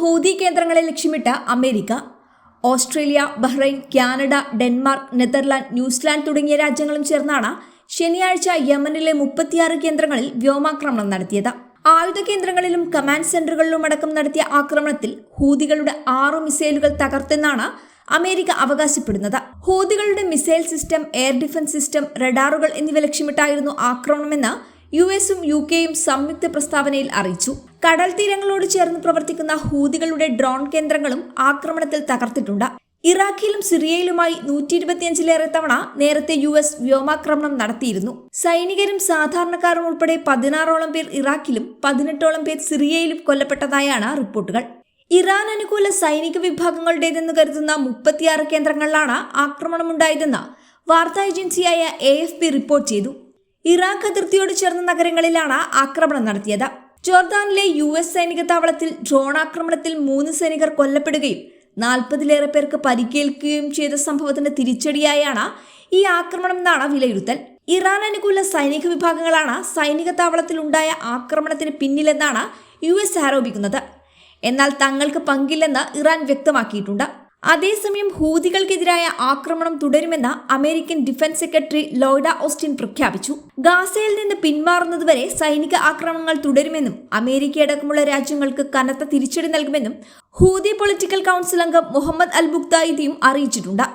Houthi കേന്ദ്രങ്ങളെ ലക്ഷ്യമിട്ട America Australia Bahrain Canada Denmark Netherland New Zealand തുടങ്ങിയ രാജ്യങ്ങളും ചേർന്നാണ് ശനിയാഴ്ച യമനിലെ മുപ്പത്തിയാറ് കേന്ദ്രങ്ങളിൽ വ്യോമാക്രമണം നടത്തിയത്. ആയുധ കേന്ദ്രങ്ങളിലും കമാൻഡ് സെന്ററുകളിലും അടക്കം നടത്തിയ ആക്രമണത്തിൽ ഹൂതികളുടെ ആറ് മിസൈലുകൾ തകർത്തെന്നാണ് അമേരിക്ക അവകാശപ്പെടുന്നത്. ഹൂതികളുടെ missile system air defence system റഡാറുകൾ എന്നിവ ലക്ഷ്യമിട്ടായിരുന്നു ആക്രമണമെന്ന് യു എസും യു കെയും സംയുക്ത പ്രസ്താവനയിൽ അറിയിച്ചു. കടൽ തീരങ്ങളോട് ചേർന്ന് പ്രവർത്തിക്കുന്ന ഹൂതികളുടെ ഡ്രോൺ കേന്ദ്രങ്ങളും ആക്രമണത്തിൽ തകർത്തിട്ടുണ്ട്. ഇറാഖിലും സിറിയയിലുമായി നൂറ്റി ഇരുപത്തിയഞ്ചിലേറെ തവണ നേരത്തെ യു എസ് വ്യോമാക്രമണം നടത്തിയിരുന്നു. സൈനികരും സാധാരണക്കാരും ഉൾപ്പെടെ പതിനാറോളം പേർ ഇറാഖിലും പതിനെട്ടോളം പേർ സിറിയയിലും കൊല്ലപ്പെട്ടതായാണ് റിപ്പോർട്ടുകൾ. ഇറാൻ അനുകൂല സൈനിക വിഭാഗങ്ങളുടേതെന്ന് കരുതുന്ന മുപ്പത്തിയാറ് കേന്ദ്രങ്ങളിലാണ് ആക്രമണമുണ്ടായതെന്ന് വാർത്താ ഏജൻസിയായ എ റിപ്പോർട്ട് ചെയ്തു. ഇറാഖ് അതിർത്തിയോട് ചേർന്ന നഗരങ്ങളിലാണ് ആക്രമണം നടത്തിയത്. ജോർദാനിലെ യു എസ് സൈനിക താവളത്തിൽ ഡ്രോൺ ആക്രമണത്തിൽ മൂന്ന് സൈനികർ കൊല്ലപ്പെടുകയും നാൽപ്പതിലേറെ പേർക്ക് പരിക്കേൽക്കുകയും ചെയ്ത സംഭവത്തിന് തിരിച്ചടിയായാണ് ഈ ആക്രമണം എന്നാണ് വിലയിരുത്തൽ. ഇറാൻ അനുകൂല സൈനിക വിഭാഗങ്ങളാണ് സൈനിക താവളത്തിൽ ഉണ്ടായ ആക്രമണത്തിന് പിന്നിലെന്നാണ് യു എസ് ആരോപിക്കുന്നത്. എന്നാൽ തങ്ങൾക്ക് പങ്കില്ലെന്ന് ഇറാൻ വ്യക്തമാക്കിയിട്ടുണ്ട്. അതേസമയം ഹൂതികൾക്കെതിരായ ആക്രമണം തുടരുമെന്ന് American defence secretary Lloyd Austin പ്രഖ്യാപിച്ചു. ഗാസയിൽ നിന്ന് പിന്മാറുന്നതുവരെ സൈനിക ആക്രമണങ്ങൾ തുടരുമെന്നും അമേരിക്കയടക്കമുള്ള രാജ്യങ്ങൾക്ക് കനത്ത തിരിച്ചടി നൽകുമെന്നും ഹൂതി പൊളിറ്റിക്കൽ കൗൺസിൽ അംഗം മുഹമ്മദ് അൽ ബുക്തായിദിയും അറിയിച്ചിട്ടുണ്ട്.